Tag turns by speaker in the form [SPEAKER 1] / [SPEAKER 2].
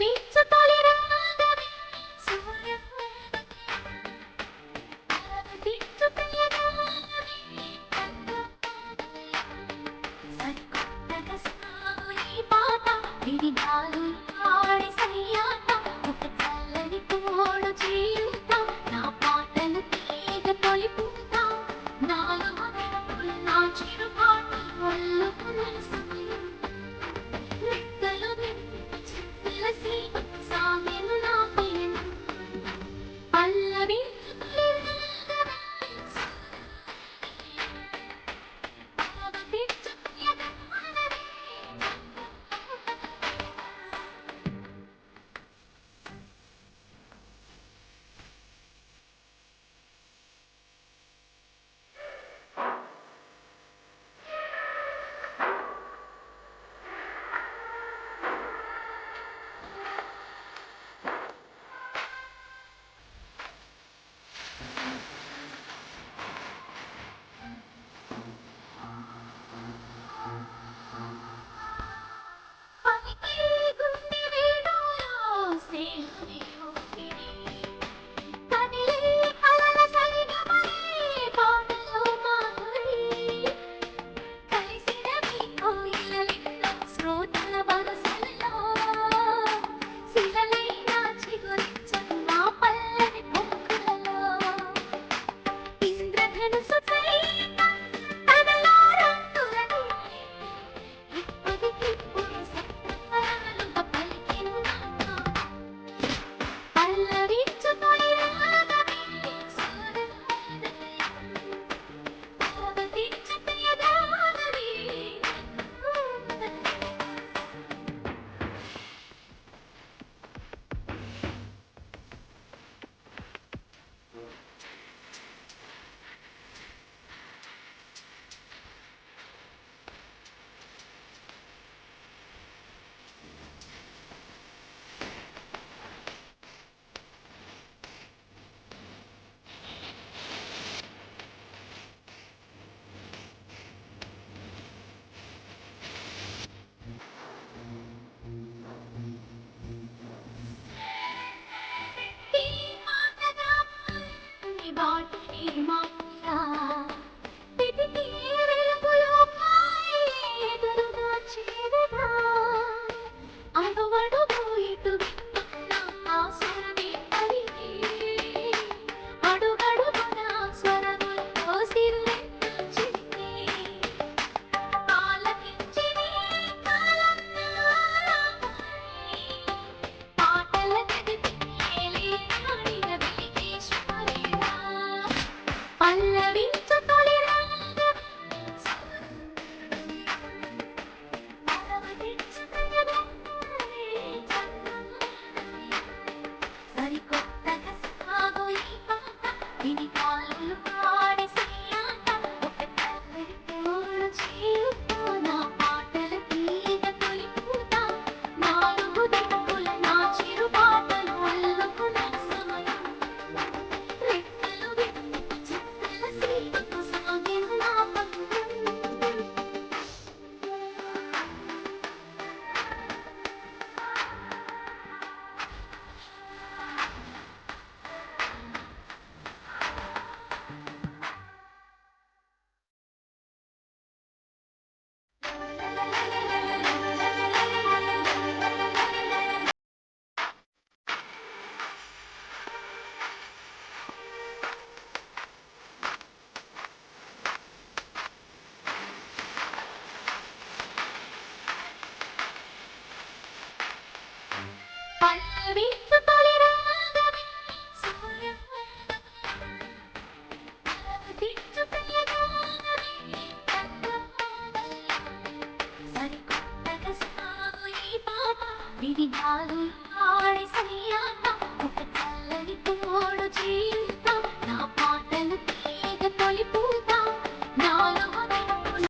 [SPEAKER 1] honey? It's Mom. பல்லவி విధిగాలు ఆడి సయ్యాత ఒక చల్లని తోడు చేయి